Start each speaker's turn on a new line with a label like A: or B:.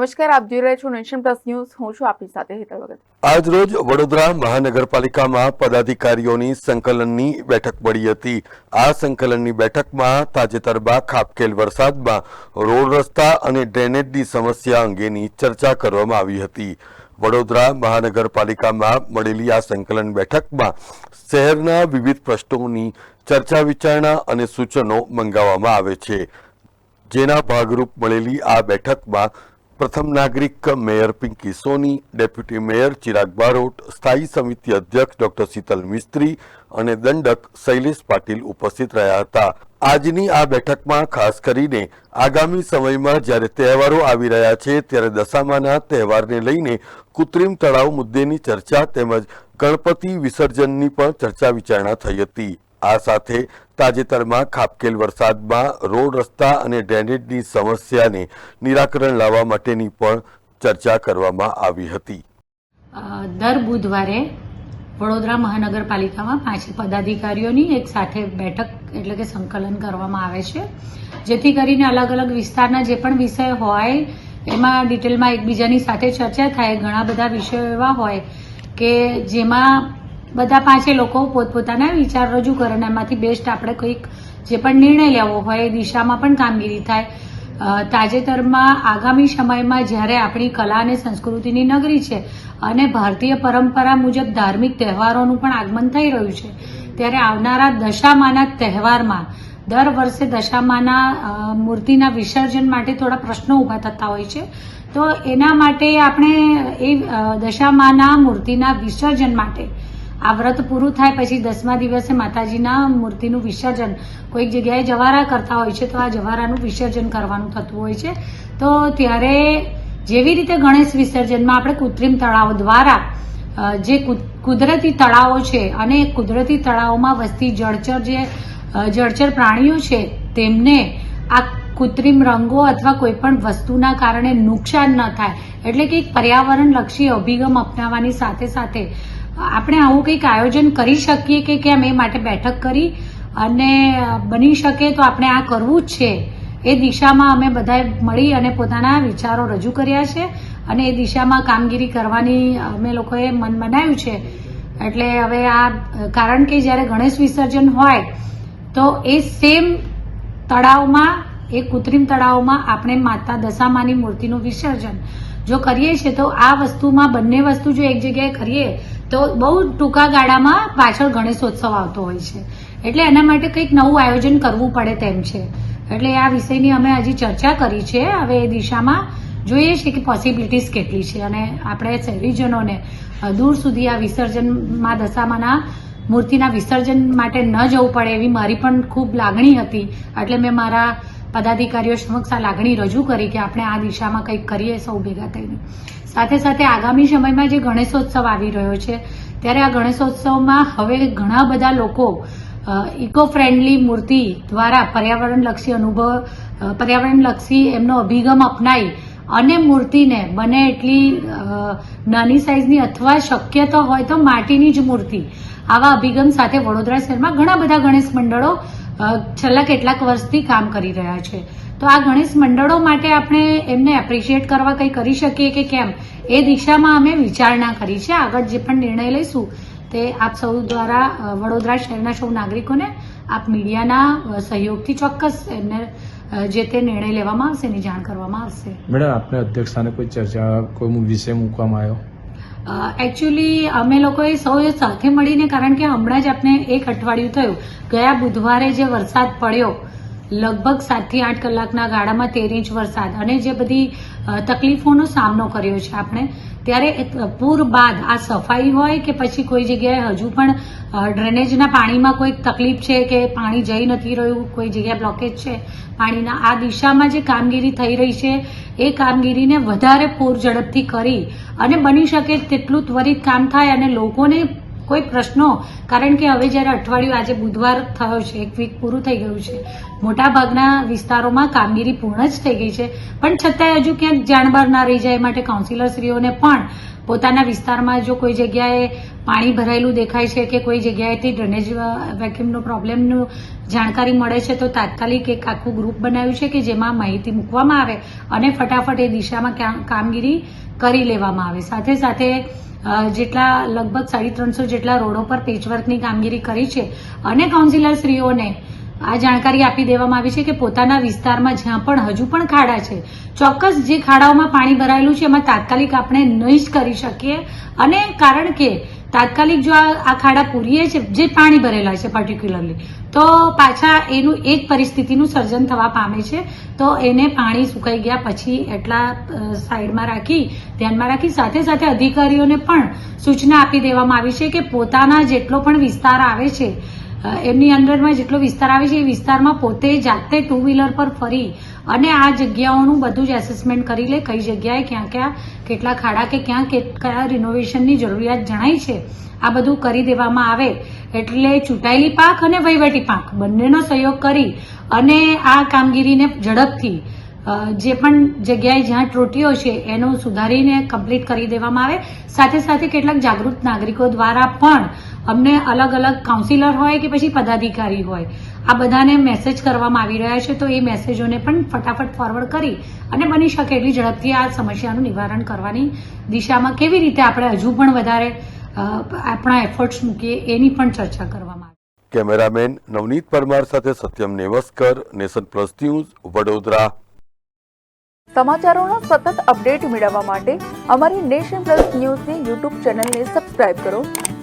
A: નમસ્કાર, આપ જોઈ રહ્યા છો નેશન પ્લસ ન્યૂઝ. હું છું આપની સાથે હેતલ વગર
B: આજરોજ વડોદરા મહાનગરપાલિકામાં પદાધિકારીઓની સંકલનની બેઠક મળી હતી. આ સંકલનની બેઠકમાં તાજેતરમાં ખાબકેલ વરસાદમાં રોડ રસ્તા અને ડ્રેનેજની સમસ્યા અંગેની ચર્ચા કરવામાં આવી હતી. વડોદરા મહાનગરપાલિકામાં મળેલી આ સંકલન બેઠકમાં શહેરના વિવિધ પ્રશ્નોની ચર્ચા વિચારણા અને સૂચનો મંગાવવામાં આવે છે. જેના ભાગરૂપ મળેલી આ બેઠકમાં પ્રથમ નાગરિક mayor Pinky Soni, deputy mayor Chirag Barot, સ્થાયી સમિતિ અધ્યક્ષ ડોક્ટર શીતલ મિસ્ત્રી અને દંડક શૈલેષ પાટીલ ઉપસ્થિત રહ્યા હતા. આજની આ બેઠકમાં ખાસ કરીને આગામી સમયમાં જ્યારે તહેવારો આવી રહ્યા છે ત્યારે દશામાના તહેવારને લઈને કૃત્રિમ તળાવ મુદ્દેની ચર્ચા તેમજ ગણપતિ વિસર્જનની પણ ચર્ચા વિચારણા થઈ હતી. આ સાથે તાજેતરમાં ખાબકેલ વરસાદમાં રોડ રસ્તા અને ડ્રેનેજની સમસ્યાને નિરાકરણ લાવવા માટેની પણ ચર્ચા કરવામાં આવી હતી.
C: દર બુધવારે વડોદરા મહાનગરપાલિકામાં પાંચ પદાધિકારીઓની એક સાથે બેઠક એટલે કે સંકલન કરવામાં આવે છે. જેથી કરીને અલગ અલગ વિસ્તારના જે પણ વિષય હોય, એમાં ડિટેલમાં એકબીજાની સાથે ચર્ચા થાય, ઘણા બધા વિષયો એવા હોય કે જેમાં બધા પાંચે લોકો પોતપોતાના વિચાર રજૂ કરે અને એમાંથી બેસ્ટ આપણે કંઈક જે પણ નિર્ણય લેવો હોય એ દિશામાં પણ કામગીરી થાય. તાજેતરમાં આગામી સમયમાં જ્યારે આપણી કલા અને સંસ્કૃતિની નગરી છે અને ભારતીય પરંપરા મુજબ ધાર્મિક તહેવારોનું પણ આગમન થઈ રહ્યું છે, ત્યારે આવનારા દશામાના તહેવારમાં દર વર્ષે દશામાના મૂર્તિના વિસર્જન માટે થોડા પ્રશ્નો ઊભા થતા હોય છે. તો એના માટે આપણે એ દશામાના મૂર્તિના વિસર્જન માટે આ વ્રત પૂરું થાય પછી દસમા દિવસે માતાજીના મૂર્તિનું વિસર્જન કોઈક જગ્યાએ જવારા કરતા હોય છે, તો આ જવારાનું વિસર્જન કરવાનું થતું હોય છે. તો ત્યારે જેવી રીતે ગણેશ વિસર્જનમાં આપણે કૃત્રિમ તળાવ દ્વારા જે કુદરતી તળાવો છે અને કુદરતી તળાવોમાં વસતી જળચર જે જળચર પ્રાણીઓ છે, તેમને આ કૃત્રિમ રંગો અથવા કોઈ પણ વસ્તુના કારણે નુકસાન ન થાય. એટલે કે એક પર્યાવરણલક્ષી અભિગમ અપનાવવાની સાથે સાથે આપણે આવું કંઈક આયોજન કરી શકીએ કે કેમ એ માટે બેઠક કરી અને બની શકે તો આપણે આ કરવું જ છે. એ દિશામાં અમે બધાએ મળી અને પોતાના વિચારો રજૂ કર્યા છે અને એ દિશામાં કામગીરી કરવાની અમે લોકોએ મન બનાવ્યું છે. એટલે હવે આ, કારણ કે જ્યારે ગણેશ વિસર્જન હોય, તો એ સેમ તળાવમાં, એ કૃત્રિમ તળાવમાં આપણે માતા દશામાની મૂર્તિનું વિસર્જન જો કરીએ છીએ તો આ વસ્તુમાં બંને વસ્તુ જો એક જગ્યાએ કરીએ તો બહુ ટૂંકા ગાળામાં પાછળ ગણેશોત્સવ આવતો હોય છે. એટલે એના માટે કંઈક નવું આયોજન કરવું પડે તેમ છે. એટલે આ વિષયની અમે હજી ચર્ચા કરી છે. હવે એ દિશામાં જોઈએ છે કે પોસિબિલિટીઝ કેટલી છે. અને આપણે શહેરીજનોને દૂર સુધી આ વિસર્જનમાં, દશામાના મૂર્તિના વિસર્જન માટે ન જવું પડે એવી મારી પણ ખૂબ લાગણી હતી. એટલે મેં મારા પદાધિકારીઓ સમક્ષ આ લાગણી રજૂ કરી કે આપણે આ દિશામાં કંઈક કરીએ સૌ ભેગા થઈને. સાથે સાથે આગામી સમયમાં જે ગણેશોત્સવ આવી રહ્યો છે, ત્યારે આ ગણેશોત્સવમાં હવે ઘણા બધા લોકો ઇકો ફ્રેન્ડલી મૂર્તિ દ્વારા પર્યાવરણલક્ષી અનુભવ પર્યાવરણલક્ષી એમનો અભિગમ અપનાવી અને મૂર્તિને બને એટલી નાની સાઇઝની અથવા શક્ય તો હોય તો માટીની જ મૂર્તિ આવા અભિગમ સાથે વડોદરા શહેરમાં ઘણા બધા ગણેશ મંડળો છેલ્લા કેટલાક વર્ષથી કામ કરી રહ્યા છે. તો આ ગણેશ મંડળો માટે આપણે એમને એપ્રિશિએટ કરવા કંઈ કરી શકીએ કે કેમ? એ દિશામાં અમે વિચારણા કરી છે. આગળ જે પણ નિર્ણય લઈશું તે આપ સૌ દ્વારા વડોદરા શહેરના સૌ નાગરિકોને આપ મીડિયાના સહયોગથી ચોક્કસ એમને જે તે નિર્ણય લેવામાં આવશે એની જાણ કરવામાં આવશે.
D: મેડમ, આપને અધ્યક્ષસ્થાને કોઈ ચર્ચા, કોઈ વિષય મૂકવામાં આવ્યો?
C: એકચ્યુઅલી અમે લોકોએ સૌએ સાથે મળીને, કારણ કે હમણાં જ આપણે એક અઠવાડિયું થયું. ગયા બુધવારે જે વરસાદ પડ્યો લગભગ સાતથી આઠ કલાકના ગાળામાં તેર ઇંચ વરસાદ અને જે બધી તકલીફોનો સામનો કર્યો છે આપણે, ત્યારે પૂર બાદ આ સફાઈ હોય કે પછી કોઈ જગ્યાએ હજુ પણ ડ્રેનેજના પાણીમાં કોઈ તકલીફ છે કે પાણી જઈ નથી રહ્યું, કોઈ જગ્યાએ બ્લોકેજ છે, પાણીના, આ દિશામાં જે કામગીરી થઈ રહી છે, એ કામગીરીને વધારે પૂર ઝડપથી કરી અને બની શકે તેટલું ત્વરિત કામ થાય અને લોકોને કોઈ પ્રશ્નો? કારણ કે હવે જ્યારે અઠવાડિયું આજે બુધવાર થયો છે, એક વીક પૂરું થઈ ગયું છે, મોટાભાગના વિસ્તારોમાં કામગીરી પૂર્ણ જ થઈ ગઈ છે. પણ છતાંય હજુ ક્યાંક જાણબાર ના રહી જાય માટે કાઉન્સિલરશ્રીઓને પણ પોતાના વિસ્તારમાં જો કોઈ જગ્યાએ પાણી ભરાયેલું દેખાય છે કે કોઈ જગ્યાએથી ડ્રેનેજ વેક્યુમનો પ્રોબ્લેમનું જાણકારી મળે છે, તો તાત્કાલિક એક આખું ગ્રુપ બનાવ્યું છે કે જેમાં માહિતી મૂકવામાં આવે અને ફટાફટ એ દિશામાં કામ- કામગીરી કરી લેવામાં આવે. સાથે સાથે જેટલા લગભગ સાડી ત્રણસો જેટલા રોડો પર પેચવર્કની કામગીરી કરી છે. અને કાઉન્સિલરશ્રીઓને આ જાણકારી આપી દેવામાં આવી છે કે પોતાના વિસ્તારમાં જ્યાં પણ હજુ પણ ખાડા છે, ચોક્કસ જે ખાડાઓમાં પાણી ભરાયેલું છે એમાં તાત્કાલિક આપણે નહીં જ કરી શકીએ. અને કારણ કે તાત્કાલિક જો આ ખાડા પૂરીએ છે, જે પાણી ભરેલા છે પર્ટિક્યુલરલી તો પાછા એનું એ જ પરિસ્થિતિનું સર્જન થવા પામે છે. તો એને પાણી સુકાઈ ગયા પછી એટલા સાઈડમાં રાખી, ધ્યાનમાં રાખી, સાથે સાથે અધિકારીઓને પણ સૂચના આપી દેવામાં આવી છે કે પોતાના જેટલો પણ વિસ્તાર આવે છે એમની અંડરમાં જેટલો વિસ્તાર આવે છે, એ વિસ્તારમાં પોતે જાતે ટુ વ્હીલર પર ફરી અને આ જગ્યાઓનું બધું જ એસેસમેન્ટ કરી લે, કઈ જગ્યાએ ક્યાં ક્યાં, કેટલા ખાડા કે ક્યાં કયા રિનોવેશનની જરૂરિયાત જણાય છે, આ બધું કરી દેવામાં આવે. એટલે ચૂંટાયેલી પાક અને વહીવટી પાક, બંનેનો સહયોગ કરી અને આ કામગીરીને ઝડપથી જે પણ જગ્યાએ જ્યાં ત્રુટીઓ છે, એનું સુધારીને કમ્પ્લીટ કરી દેવામાં આવે. સાથે સાથે કેટલાક જાગૃત નાગરિકો દ્વારા પણ અમને અલગ અલગ કાઉન્સિલર હોય કે પછી પદાધિકારી હોય આ બધાને મેસેજ કરવામાં આવી રહ્યા છે તો એ મેસેજોને પણ ફટાફટ ફોરવર્ડ કરી અને બની શકે એટલી ઝડપથી આ સમસ્યાનું નિવારણ કરવાની દિશામાં કેવી રીતે આપણે હજુ પણ વધારે આપણા એફર્ટ્સ મૂકીએ એની પણ ચર્ચા કરવામાં આવી.
B: કેમેરામેન નવનીત પરમાર સાથે Satyam Nevaskar Nation Plus News Vadodara.
A: સમાચારોના સતત અપડેટ મેળવવા માટે અમારી નેશન પ્લસ ન્યૂઝની યુટ્યુબ ચેનલને સબસ્ક્રાઇબ કરો.